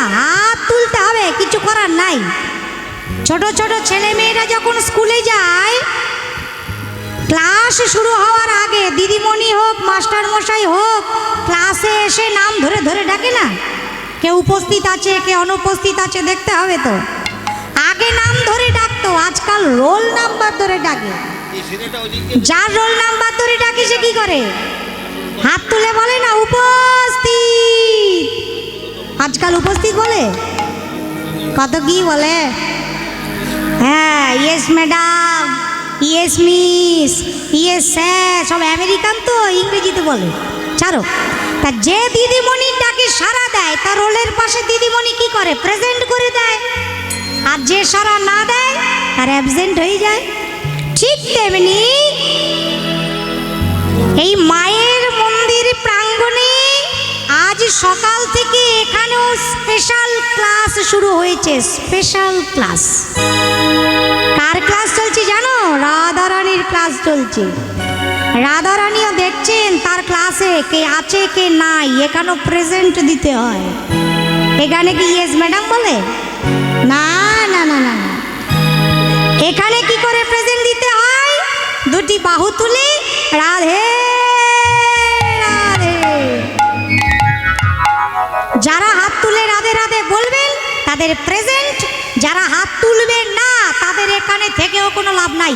হাত তুলতে হবে, কিছু করার নাই। ছোট ছোট ছেলে মেয়েরা যখন স্কুলে যায়, ক্লাস শুরু হওয়ার আগে দিদিমণি হোক মাস্টার মশাই হোক, ক্লাসে এসে নাম ধরে ধরে ডাকে না? কে উপস্থিত আছে, কে অনুপস্থিত আছে, দেখতে হবে তো। আগে নাম ধরে ডাকতো, আজকাল রোল নাম্বার ধরে ডাকে। যার রোল নাম্বার ধরে ডাকে, সে কি করে? হাত তুলে বলে না, উপস্থিত আজকাল উপস্থিত বলে? কত কি বলে? হ্যাঁ yes madam yes miss yes sir সব আমেরিকান তো, ইংরেজিতে বলে। ছাড়ো। তা যে দিদিমণি ডাকে সারা দেয়, তার রোলের পাশে দিদিমণি কি করে? প্রেজেন্ট করে দেয়। আর যে সারা না দেয়, তার অ্যাবসেন্ট হয়ে যায়। ঠিক তেমনি এই মায়ের মন্দির প্রাঙ্গণে আজ সকাল থেকে এখানেও স্পেশাল ক্লাস শুরু হয়েছে স্পেশাল ক্লাস কার ক্লাস চলছে জানো? রাধারানীর ক্লাস চলছে। রাধারানীও দেখছেন তার ক্লাসে কে আছে কে নাই এখানেও প্রেজেন্ট দিতে হয়। এখানে কি ইয়েস ম্যাডাম বলে? না না না না এখানে কি করে প্রেজেন্ট দিতে হয়? দুটি বাহু তুলে, রাধে তাদের প্রেজেন্ট যারা হাত তুলবেন না, তাদের এখানে থেকেও কোনো লাভ নাই।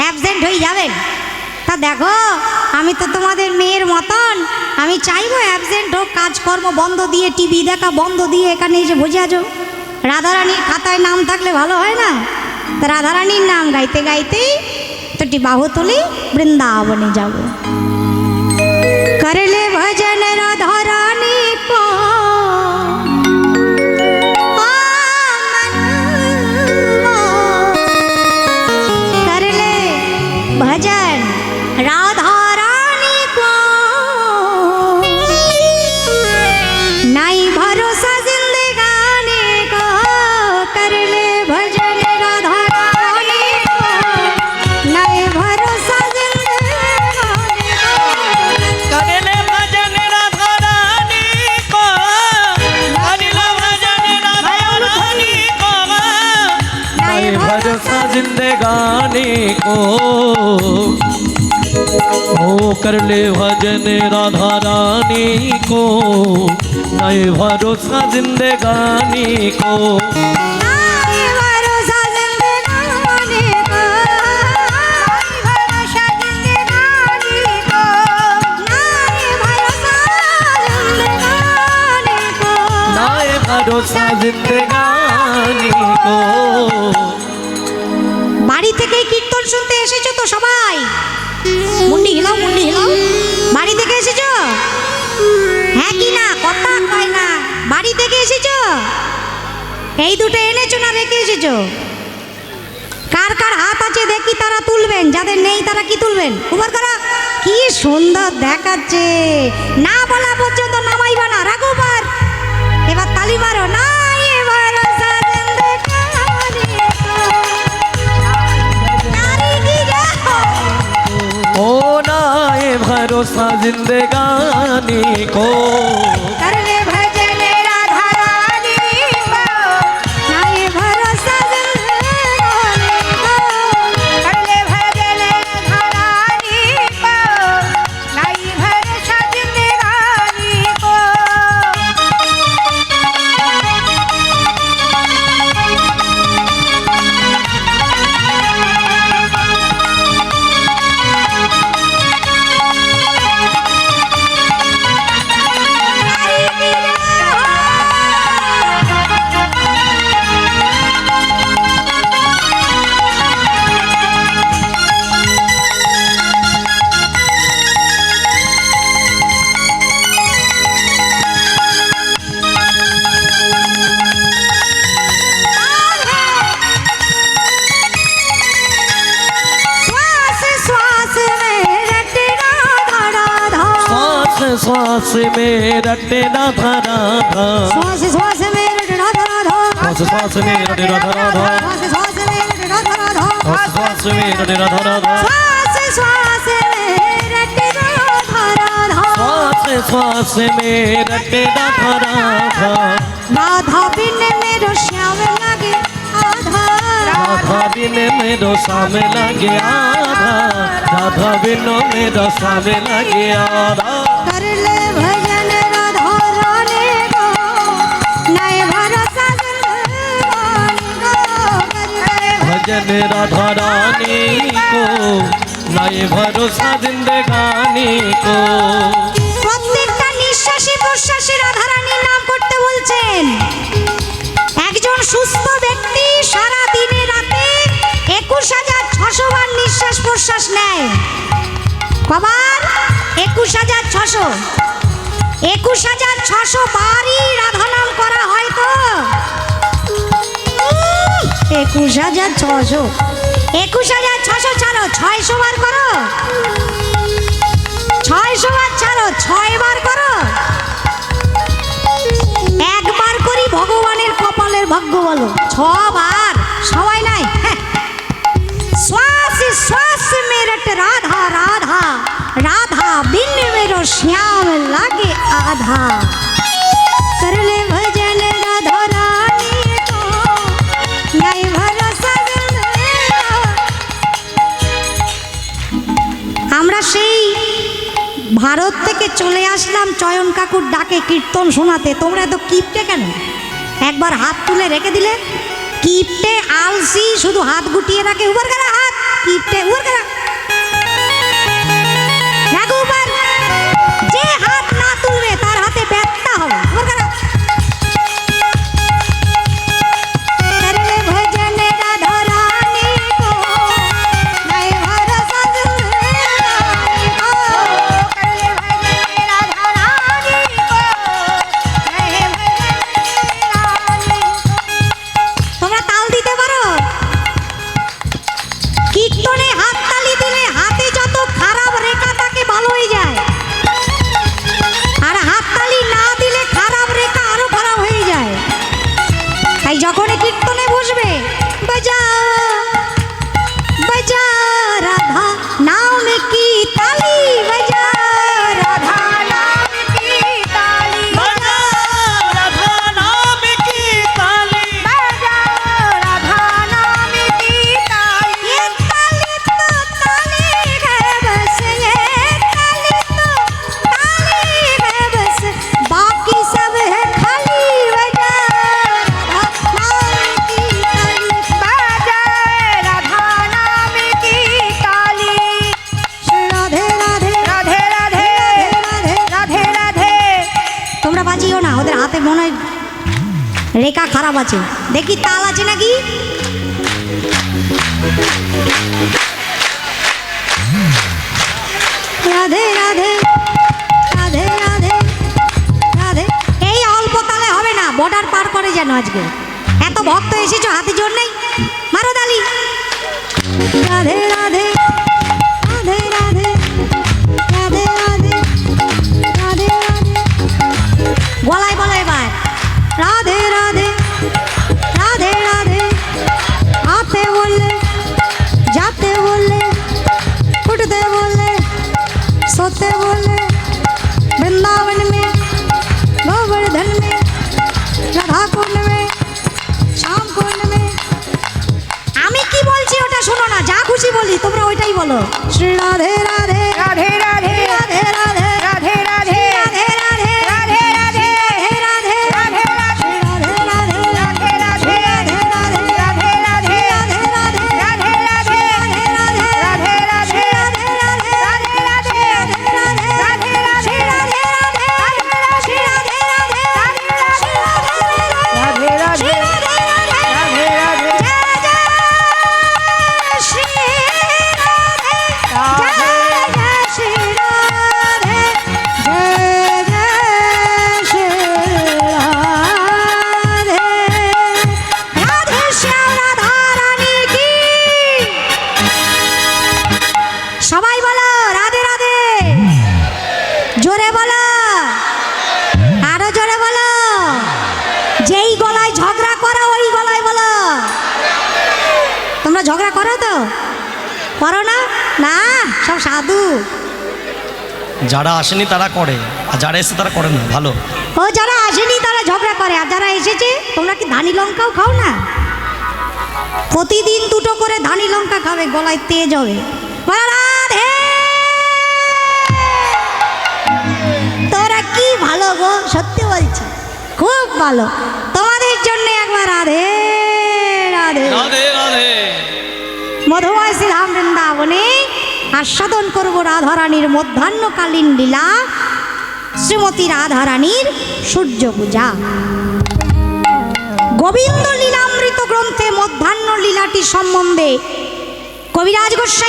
অ্যাবসেন্ট হয়ে যাবেন। তা দেখো, আমি তো তোমাদের মেয়ের মতন, আমি চাইব অ্যাবসেন্ট হোক, কাজকর্ম বন্ধ দিয়ে টিভি দেখা বন্ধ দিয়ে এখানে এসে বসে আছো। রাধারানীর খাতায় নাম থাকলে ভালো হয় না? তা রাধারানীর নাম গাইতে গাইতেই বাহু তুলি বৃন্দাবনে যাব। করলে ভজন রাধারানী कर ले भजन राधा रानी को नए भरोसा जिंदगानी को नहीं भरोसा जिंदगानी को नहीं भरोसा जिंदगानी को नहीं भरोसा जिंदगानी को नए भरोसा जिंदगानी को বাড়ি থেকে কীর্তন শুনতে এসেছো তো সবাই মুন্ডি হিলাও মুন্ডি হিলাও বাড়ি থেকে এসেছ? হ্যাঁ কি না? কথা কয় না? বাড়ি থেকে এসেছ? এই দুটো এনেছো না রেখে এসেছ? কার কার হাত আছে দেখি তারা তুলবেন। যাদের নেই তারা কি তুলবেন? উবার করা কি সুন্দর দেখাচ্ছে। না বলা পর্যন্ত नए भरोसा जिंदगानी को C'est pas si maide, et bien d'un travers. C'est pas si maide, et d'un travers. C'est pas si maide, et d'un travers. C'est pas si maide, et d'un travers. C'est pas si maide, et d'un travers. C'est pas si maide, et Radha बिन मेरो सामे लगे आधा राधा बिन मेरो सामे लगे आधा कर ले भजन राधा रानी को नए भरोसा जिंदगानी को कर ले भजन राधा रानी को नए भरोसा जिंदगानी को প্রত্যেকটা নিঃশ্বাসে প্রশ্বাসে রাধারানীর নাম করতে বলছেন একজন সুস্থ নিঃশ্বাস প্রশ্বাস নেয়। কবার একুশ হাজার ছশো। একুশ হাজার ছশো বারই রাধা নাম করা হয় তো। একুশ হাজার ছশো। একুশ হাজার ছশো ছাড়ো, ছয়শো বার করো। ছয়শো বার ছাড়ো, ছয় বার করো। একবার করি ভগবানের কপালের ভাগ্য বলো। ছবার। সবাই নাই? রাধা রাধা রাধা বিন মেরো শ্যাম লাগে আধা कर ले भजन राधा रानी को नई भरोसा जिंदगानी আমরা সেই ভারত থেকে চলে আসলাম চয়ন কাকুর ডাকে কীর্তন শোনাতে তোমরা এত কিপটে কেন একবার হাত তুলে রেখে দিলে কিপটে আলসি শুধু হাত গুটিয়ে রাখে উবার করা হাত কিপটে উবার করা তোমরা বাঁচিও না, ওদের হাতে মনে হয় রেখা খারাপ আছে। দেখি তাল আছে নাকি? রাধে রাধে রাধে রাধে রাধে। এই অল্প তালে হবে না বর্ডার পার করে যেন আজকে। এত ভক্ত এসেছ এটাই বলো। রাধে। রাধে রাধে। রাধে রাধে। করো না। না সব সাধু। যারা আসেনি তারা করে আর যারা এসে তারা করে না ভালো। ও যারা আসেনি তারা ঝগড়া করে আর যারা এসেছে তোমরা কি ধানি লঙ্কাও খাও না? প্রতিদিন দুটো করে ধানি লঙ্কা খাবে গলায় তেজ হবে। রাধে! তোরা কি ভালো গো সত্যি বলছি। খুব ভালো। তোমাদের জন্য একবার রাধে রাধে। রাধে রাধে। মধুময় শ্রীরাম বৃন্দাবনে আস্বাদন করব রাধারানীর মধ্যাহ্নকালীন লীলা, শ্রীমতী রাধারানীর সূর্য পূজা। গোবিন্দ লীলামৃত গ্রন্থে মধ্যাহ্ন লীলাটি সম্বন্ধে কবিরাজ গোস্বাই